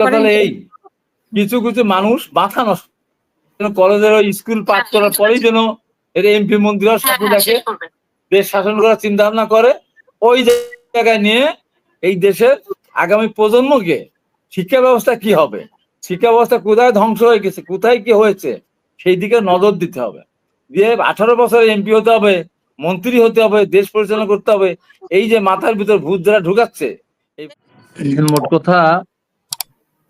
তাহলে এই কিছু কিছু মানুষ মাথা নষ্ট যেন কলেজের ওই স্কুল পাস করার পরেই যেন এর এমপি মন্ত্রীরা হ্যাঁ, স্বপ্ন হ্যাঁ, দেখে দেশ শাসন করার চিন্তা ভাবনা করে ওই জায়গায় নিয়ে এই দেশের আগামী প্রজন্মকে শিক্ষা ব্যবস্থা কি হবে? শিক্ষা ব্যবস্থা কোথায় ধ্বংস হয়ে গেছে? কোথায় কি হয়েছে? সেই দিকে নজর দিতে হবে। দিয়ে আঠারো বছর এমপি হতে হবে মন্ত্রী হতে হবে দেশ পরিচালনা করতে হবে। এই যে মাথার ভিতর ভূত যারা ঢুকাচ্ছে এই- মোট কথা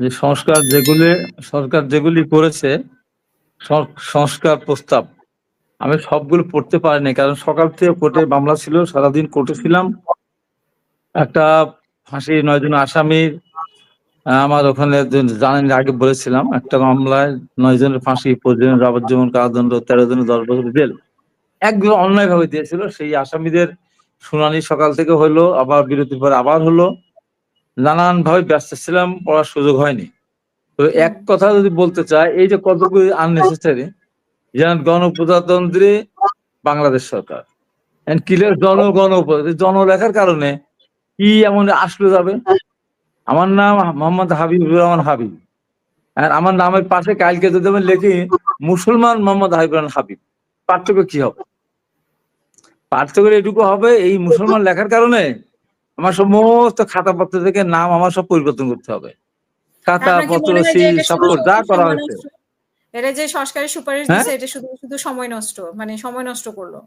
যে সংস্কার যেগুলি সরকার যেগুলি করেছে সংস্কার প্রস্তাব, আমি সবগুলো পড়তে পারিনি, কারণ সকাল থেকে কোর্টে মামলা ছিল, সারাদিন কোর্টে ছিলাম। একটা ফাঁসি নয় জন আসামির আমার ওখানে জানেন আগে বলেছিলাম, একটা মামলায় নয় জনের ফাঁসি পঁচিশ জনের যাবজ্জীবন কারাদণ্ড, তেরো জনের দশ বছর জেল। একদম অন্যায় ভাবে দিয়েছিল, সেই আসামিদের শুনানি সকাল থেকে হলো, আবার বিরতির পর আবার হলো। নানান ভাবে ব্যস্ত ছিলাম পড়ার সুযোগ হয়নি। তো এক কথা যদি বলতে চাই এই যে কতগুলি আননেসেসারি যেমন গণপ্রজাতন্ত্রী বাংলাদেশ সরকার। কিলের জনগণ জন লেখার কারণে কি এমন আসলে যাবে? আমার নাম মোহাম্মদ হাবিবুর রহমান হাবিব। আর আমার নামের পাশে কালকে যদি আমি লিখি মুসলমান মোহাম্মদ হাবিবুর রহমান হাবিব। পার্থক্য কি হবে? পার্থক্য এটুকু হবে এই মুসলমান লেখার কারণে আমার সমস্ত খাতাপত্র থেকে নাম আমার সব পরিবর্তন করতে হবে। খাতা পত্র সিল শুধু যা করা হয়েছে। এটা যে সংস্কারের সুপারিশ হ্যাঁ? দিচ্ছে এটা শুধু শুধু সময় নষ্ট? মানে সময় নষ্ট করল?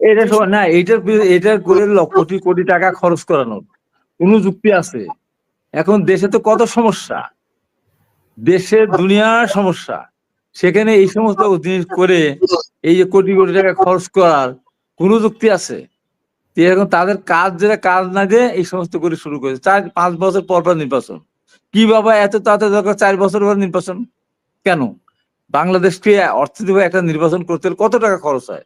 এটা সব না এইটার পি- এটার করে কোটি কোটি টাকা খরচ করানোর কোন যুক্তি আছে? এখন দেশে তো কত সমস্যা? দেশের দুনিয়ার সমস্যা। সেখানে এই সমস্ত জিনিস করে এই যে কোটি কোটি টাকা খরচ করার কোন যুক্তি আছে? এখন তাদের কাজ যেটা, কাজ না দিয়ে এই সমস্ত করে শুরু করেছে। চার, পাঁচ বছর পর পর নির্বাচন। কি বাবা এত তাড়াতাড়ি দরকার চার বছর পর নির্বাচন? কেন? বাংলাদেশকে অর্থনৈতিকভাবে একটা নির্বাচন করতে হলে কত টাকা খরচ হয়?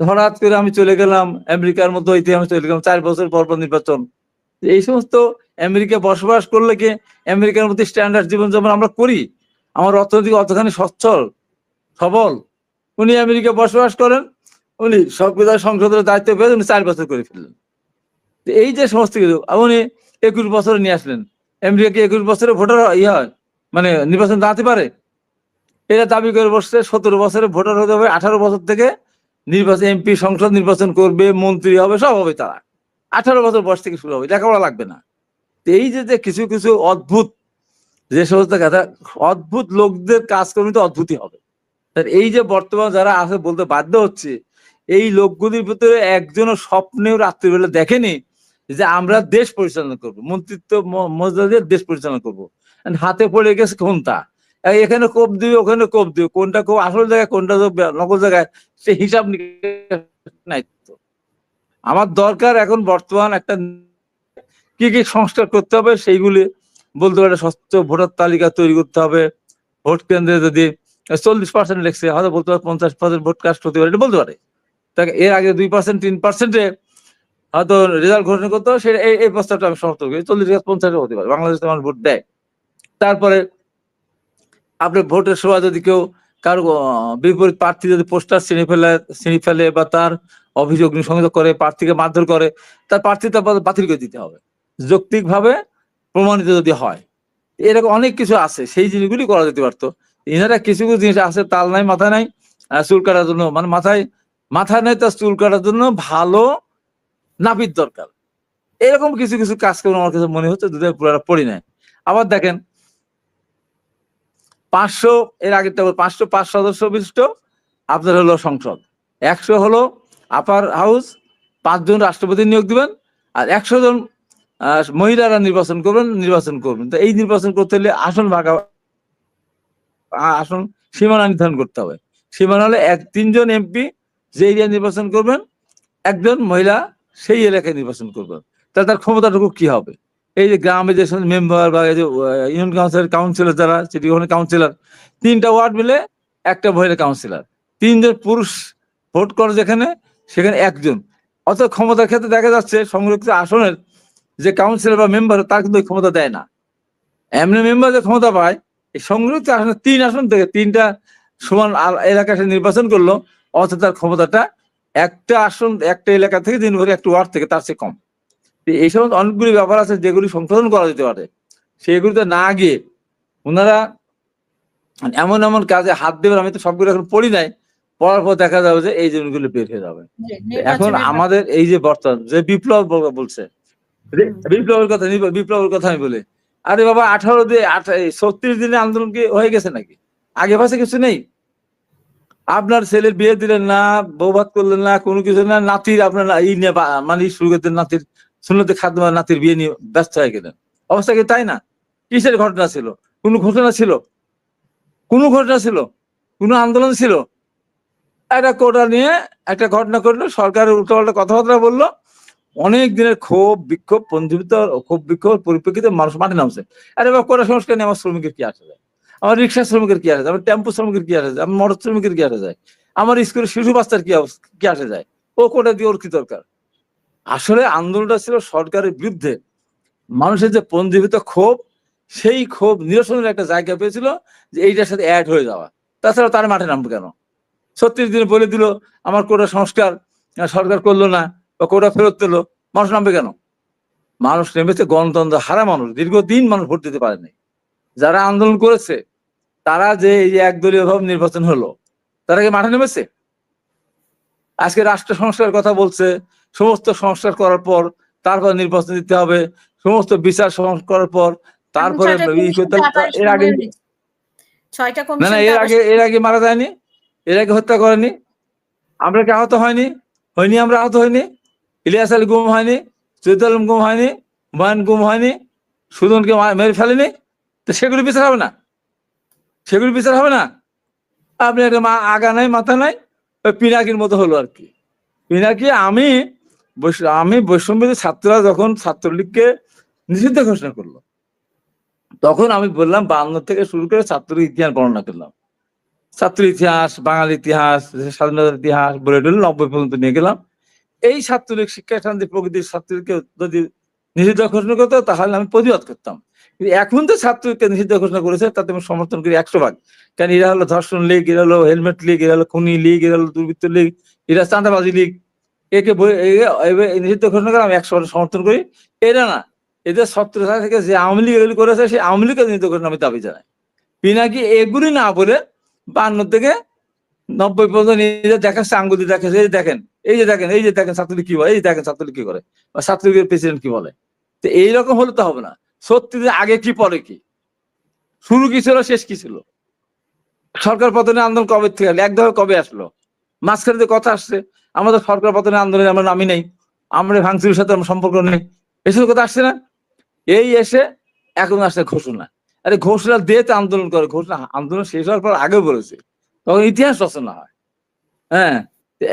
হঠাৎ করে আমি চলে গেলাম, আমেরিকার মতো ইতিহাসে চলে গেলাম, চার বছর পর পর নির্বাচন। এই সমস্ত আমেরিকা বসবাস করলে কি আমেরিকার মতো স্ট্যান্ডার্ড জীবনযাপন আমরা করি, আমার অর্থনৈতিক অতখানি সচ্ছল, সবল, উনি আমেরিকা বসবাস করেন উনি সংবিধান সংসদের দায়িত্ব পেয়ে উনি চার বছর করে ফেললেন। এই যে সমস্ত কিছু উনি একুশ বছরে নিয়ে আসলেন। আমেরিকা কি একুশ বছরে ভোটার ইয়ে হয়? মানে নির্বাচন দাঁড়াতে পারে? এরা দাবি করে বসছে, সতেরো বছরে ভোটার হতে হবে, আঠারো বছর থেকে নির্বাচন, এমপি সংসদ নির্বাচন করবে, মন্ত্রী হবে, সব হবে তারা। আঠারো বছর বয়স থেকে শুরু হবে, লেখাপড়া লাগবে না। এই যে যে কিছু কিছু অদ্ভুত, যে সমস্ত কথা, অদ্ভুত লোকদের কাজকর্ম তো অদ্ভুতই হবে। এই যে বর্তমান যারা আছে বলতে বাধ্য হচ্ছে এই লোকগুলির ভিতরে একজনও স্বপ্নেও রাত্রিবেলা দেখেনি যে আমরা দেশ পরিচালনা করব। মন্ত্রিত্ব ম- মর্যাদা দিয়ে দেশ পরিচালনা করব। হাতে পড়ে গেছে কোনটা? এখানে কোপ দিবে, ওখানে কোপ দিবে। কোনটা কোপ আসল জায়গায়, কোনটা নকল জায়গায়, সে হিসাব নাই তো। আমার দরকার এখন বর্তমান একটা কি কি সংস্কার করতে হবে সেইগুলি বলতে পারে। স্বচ্ছ ভোটার তালিকা তৈরি করতে হবে। ভোট কেন্দ্রে যদি চল্লিশ পার্সেন্ট লেখছে, হয়তো বলতে পারে পঞ্চাশ পার্সেন্ট ভোট কাস্ট হতে পারে, এটা বলতে পারে। তাকে এর আগে দুই পার্সেন্ট তিন পার্সেন্টে হয়তো রেজাল্ট ঘোষণা করতে সেটা এই প্রস্তাবটা আমি সমর্থন করি। চল্লিশ পঞ্চাশ হতে পারে। বাংলাদেশ মানুষ ভোট দেয়। তারপরে আপনি ভোটের সময় যদি কেউ কারও বিপরীত প্রার্থী যদি পোস্টার ছিঁড়ে ফেলে ছিঁড়ে ফেলে বা তার অভিযোগ নিঃসংগত করে, প্রার্থীকে মারধর করে, তার প্রার্থীতা বা- বাতিল করে দিতে হবে। যৌক্তিকভাবে প্রমাণিত যদি হয়, এরকম অনেক কিছু আছে। সেই জিনিসগুলি করা যেতে পারতো। এনারা কিছু কিছু জিনিস আছে, তাল নাই, মাথা নাই চুল কাটার জন্য মানে মাথায় মাথা তার চুল কাটার জন্য ভালো নাপিত দরকার। এরকম কিছু কিছু কাজ করে আমার কাছে মনে হচ্ছে দুধের পুরাটা পড়ি নাই। আবার দেখেন পাঁচশো এর বল, পাঁচশো পাঁচ সদস্য বিশিষ্ট আপনার হলো সংসদ। একশো হলো আপার হাউস পাঁচজন রাষ্ট্রপতি নিয়োগ দিবেন আর একশো জন মহিলারা নির্বাচন করবেন নির্বাচন করবেন। তো এই নির্বাচন করতে হলে আসন ভাগা আসন সীমানা নির্ধারণ করতে হবে। সীমানা হলে এক তিনজন এমপি যে এরিয়া নির্বাচন করবেন, একজন মহিলা সেই এলাকায় নির্বাচন করবেন। তাহলে তার ক্ষমতাটুকু কি হবে? এই যে গ্রামে যে মেম্বার বা এই যে ইউনিয়ন কাউন্সিলর কাউন্সিলর যারা সিটি কাউন্সিলর তিনটা ওয়ার্ড মিলে একটা মহিলা কাউন্সিলর তিনজন পুরুষ ভোট করে যেখানে, সেখানে একজন। অত ক্ষমতার ক্ষেত্রে দেখা যাচ্ছে সংরক্ষিত আসনের যে কাউন্সিলর বা মেম্বার তার কিন্তু ক্ষমতা দেয় না। এমনি মেম্বার যে ক্ষমতা পায়, এই সংরক্ষিত আসনে তিন আসন থেকে তিনটা সমান এলাকায় সে নির্বাচন করল অথচ তার ক্ষমতাটা একটা আসন একটা এলাকা থেকে দিন ভরে একটা ওয়ার্ড থেকে তার চেয়ে কম। এই সমস্ত অনেকগুলি ব্যাপার আছে যেগুলি সংশোধন করা যেতে পারে। সেগুলোতে না গিয়ে ওনারা এমন এমন কাজে হাত দেবেন আমি তো সবগুলো এখন পড়ি নাই পড়ার পর দেখা যাবে যে এই জিনিসগুলো বের হয়ে যাবে। এখন আমাদের এই যে বর্তমান যে বিপ্লব বলছে বিপ্লবের কথা বিপ্লবের কথা আমি বলি। আরে বাবা আঠারো দিয়ে ছত্রিশ দিনে আন্দোলন কি হয়ে গেছে নাকি? আগে পাশে কিছু নেই? আপনার ছেলের বিয়ে দিলেন না বৌভাত করলেন না, কোনো কিছু না, নাতির আপনার ই নিয়ে বা- মানে শুরু করতেন নাতির শুনতে খাদ্য নাতির বিয়ে নিয়ে ব্যস্ত হয়ে গেলেন। অবস্থা কি তাই না? কিসের ঘটনা ছিল? কোনো ঘটনা ছিল? কোনো ঘটনা ছিল? কোনো আন্দোলন ছিল? একটা কোটা নিয়ে একটা ঘটনা করল সরকারের উল্টোপাল্টা কথাবার্তা বলল। অনেক দিনের ক্ষোভ, বিক্ষোভ পঞ্জীবিত ক্ষোভ, বিক্ষোভ, পরিপ্রেক্ষিতে মানুষ মাঠে নামছে। আরে বাবা, কোটা সংস্কার নিয়ে আমার শ্রমিকের কি আসে যায়? আমার রিক্সা শ্রমিকের কি আসে আমার টেম্পো শ্রমিকের কি আসে যায়? আমার মোটর শ্রমিকের কি আসে যায়? আমার স্কুলের শিশু বাচ্চার কি কি আসে যায়? ও কোটা দিয়ে ওর কি দরকার? আসলে আন্দোলনটা ছিল সরকারের বিরুদ্ধে। মানুষের যে পঞ্জীবিত ক্ষোভ, সেই ক্ষোভ নিরসনের একটা জায়গা পেয়েছিল যে এইটার সাথে অ্যাড হয়ে যাওয়া। তাছাড়া তার মাঠে নামবে কেন? ছত্রিশ দিনে বলে দিল, আমার কোটা সংস্কার সরকার করল না বা কোটা ফেরত দিল মানুষ নামবে কেন? মানুষ নেমেছে গণতন্ত্র হারা মানুষ, দীর্ঘদিন মানুষ ভোট দিতে পারেনি। যারা আন্দোলন করেছে তারা যে এই যে একদলীয় ভাবে নির্বাচন হলো তারা কি মাঠে নেমেছে? আজকে রাষ্ট্র সংস্কার কথা বলছে সমস্ত সংস্কার করার পর তারপর নির্বাচন দিতে হবে সমস্ত বিচার সংস্কার করার পর তারপরে ছয়টা ই করতে কমিশন হবে। আবার এর আগে না না এর আগে এর আগে মারা যায়নি এর আগে হত্যা করেনি আমরা কি আহত হয়নি? হয়নি আমরা আহত হয়নি ইলিয়াস আলী গুম হয়নি আলম গুম হয়নি হুমায়ুন গুম হয়নি সুদনকে মেরে ফেলেনি। তো সেগুলি বিচার হবে না। সেগুলি বিচার হবে না। আপনি একটা মা আগা নাই, মাথা নাই, ওই পিনাকির মতো হলো আর কি। পিনাকি, আমি আমি বৈষম্যদের ছাত্ররা যখন ছাত্রলীগকে নিষিদ্ধ ঘোষণা করল, তখন আমি বললাম বান্ন থেকে শুরু করে ছাত্র ইতিহাস বর্ণনা করলাম। ছাত্র ইতিহাস, বাঙালি ইতিহাস স্বাধীনতার ইতিহাস, বলে টলে নব্বই পর্যন্ত নিয়ে গেলাম। এই ছাত্রলীগ, শিক্ষা, শান্তি প্রকৃতির ছাত্রলীগকে যদি নিষিদ্ধ ঘোষণা করতো, তাহলে আমি প্রতিবাদ করতাম। এখন তো ছাত্রলীগকে নিষিদ্ধ ঘোষণা করেছে, তাতে আমি সমর্থন করি একশো ভাগ। কারণ এরা হলো ধর্ষণ লীগ, এরা হলো হেলমেট লীগ, এরা হলো খুনি লীগ, এরা হলো দুর্বৃত্ত লীগ, এরা চাঁদাবাজি লীগ। একে নিষিদ্ধ ঘোষণা করে আমি একশো সমর্থন করি। এরা না, এদের সত্তর থেকে যে আওয়ামী লীগ এগুলি করেছে, সেই আওয়ামী লীগের নিষিদ্ধ ঘোষণা আমি দাবি জানাই। পিনাকি এগুলি না বলে বান্ন থেকে নব্বই পর্যন্ত নিজে দেখাচ্ছে, আঙ্গুল দেখাচ্ছে, এই দেখেন, এই যে দেখেন, এই যে দেখেন ছাত্রলীগ কি বলে, এই দেখেন ছাত্রলীগ কি করে, বা ছাত্রলীগের প্রেসিডেন্ট কি বলে। তো এইরকম হলে তো হবে না। সত্যি যে আগে কি, পরে কি? শুরু কি ছিল, শেষ কি ছিল? সরকার পতনে আন্দোলন কবে থেকে? একদম কবে আসলো? মাঝখানে যে কথা আসছে, আমাদের সরকার পতনে আন্দোলনে আমরা নামি নেই। আমরা ভাঙচুরের সাথে আমার সম্পর্ক নেই। এসব কথা আসছে না? এই এসে এখন আসছে ঘোষণা। আরে ঘোষণা দিয়ে আন্দোলন করে। ঘোষণা আন্দোলন শেষ হওয়ার পর আগে বলেছে। তখন ইতিহাস রচনা হয়। হ্যাঁ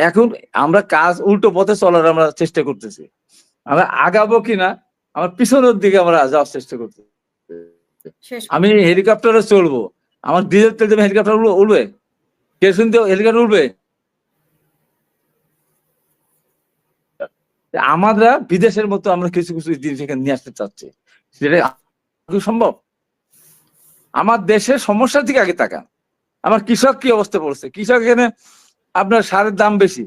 এখন আমরা কাজ উল্টো পথে চলার আমরা চেষ্টা করতেছি। আমরা আগাবো কিনা আমার পিছনের দিকে আমরা যাওয়ার চেষ্টা করতেছি। শেষ আমি হেলিকপ্টারে চলবো আমার ডিজেল তেল দেবে হেলিকপ্টার উড়বে- কেরোসিন দিয়ে হেলিকপ্টার উড়বে? আমরা বিদেশের মতো আমরা কিছু কিছু জিনিস এখানে নিয়ে আসতে চাচ্ছি। সেটা কি সম্ভব? আমার দেশের সমস্যার দিকে আগে তাকান। আমার কৃষক কি অবস্থা পড়ছে? কৃষক এখানে আপনার সারের দাম বেশি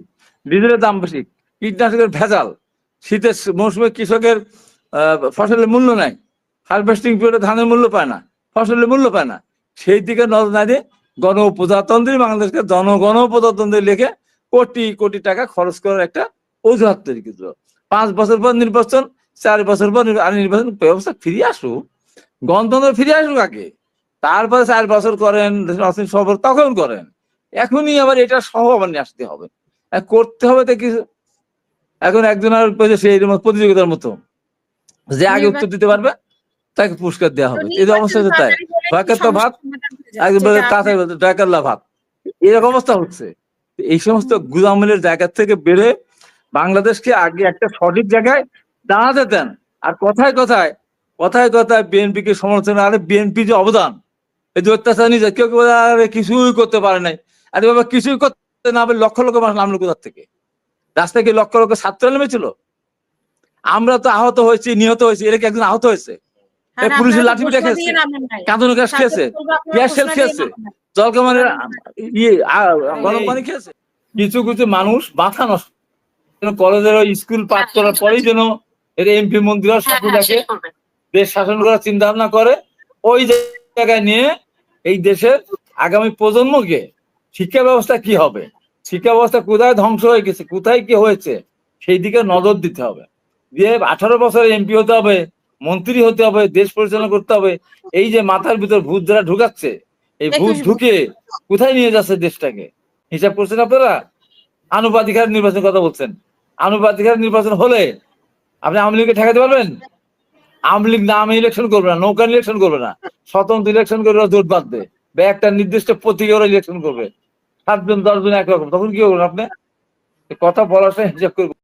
ডিজেলের দাম বেশি কীটনাশকের ভেজাল শীতের মৌসুমে কৃষকের ফসলের মূল্য নাই। হারভেস্টিং পিরিয়ডে ধানের মূল্য পায় না, ফসলের মূল্য পায় না। সেই দিকে নজর না দিয়ে গণ প্রজাতন্ত্রী বাংলাদেশকে জনগণ প্রজাতন্ত্রী লিখে কোটি কোটি টাকা খরচ করার একটা অজুহাত তৈরি করল পাঁচ বছর পর নির্বাচন, চার বছর পর আর নির্বাচন ব্যবস্থা ফিরে আসুক। গণতন্ত্র ফিরে আসুক আগে। তারপরে চার বছর করেন সফর তখন করেন। এখনই আবার এটা সহ আবার নিয়ে আসতে হবে। করতে হবে তো কিছু। এখন একজন আর সেই প্রতিযোগিতার মতো। যে আগে উত্তর দিতে পারবে তাকে পুরস্কার দেওয়া হবে। এই অবস্থা তাই। ভাতের তো ভাত, কাঁথায় ভাত এরকম অবস্থা হচ্ছে। এই সমস্ত গুদামিলের জায়গা থেকে বেড়ে বাংলাদেশকে আগে একটা সঠিক জায়গায় দাঁড়াতে দেন। আর কথায় কথায় কথায় কথায় বিএনপি কে সমালোচনা আরে বিএনপি যে অবদান এই যে অত্যাচার নিজে কেউ কেউ আরে কিছুই করতে পারে নাই। আরে বাবা কিছুই করতে না লক্ষ লক্ষ মানুষ নামলো কোথার থেকে? রাস্তায় কি লক্ষ লক্ষ ছাত্র নেমেছিল? আমরা তো আহত হয়েছি নিহত হয়েছি এরা কি একজন আহত হয়েছে? হ্যাঁ, পুলিশের লাঠি খেয়েছে। কাঁদুনো গ্যাস খেয়েছে। গ্যাস শেল খেয়েছে। জলকামানের ইয়ে গরম পানি খেয়েছে? কিছু কিছু মানুষ মাথা নষ্ট কলেজের স্কুল পাস করার পরেই যেন এর এমপি মন্ত্রীরা স্বপ্ন দেখে দেশ শাসন করার চিন্তা ভাবনা করে ওই জায়গায় নিয়ে এই দেশের আগামী প্রজন্মকে শিক্ষা ব্যবস্থা কি হবে? শিক্ষা ব্যবস্থা কোথায় ধ্বংস হয়ে গেছে কোথায় কি হয়েছে? সেই দিকে নজর দিতে হবে। দিয়ে আঠারো বছরে এমপি হতে হবে মন্ত্রী হতে হবে দেশ পরিচালনা করতে হবে। এই যে মাথার ভিতর ভূত যারা ঢুকাচ্ছে এই ভূত ঢুকে কোথায় নিয়ে যাচ্ছে দেশটাকে? হিসাব করছেন আপনারা? আনুপাতিক হারে নির্বাচন কথা বলছেন। আনুপাতিক হারে নির্বাচন হলে আপনি আওয়ামী লীগকে ঠেকাতে পারবেন? আওয়ামী লীগ নামে ইলেকশন করবে না নৌকা ইলেকশন করবে না। স্বতন্ত্র ইলেকশন করে ওরা জোট বাঁধবে বা একটা নির্দিষ্ট প্রতীকে ওরা ইলেকশন করবে। সাতজন দশজন একরকম তখন কি করবেন আপনি? কথা বলার সময় হিসাব করে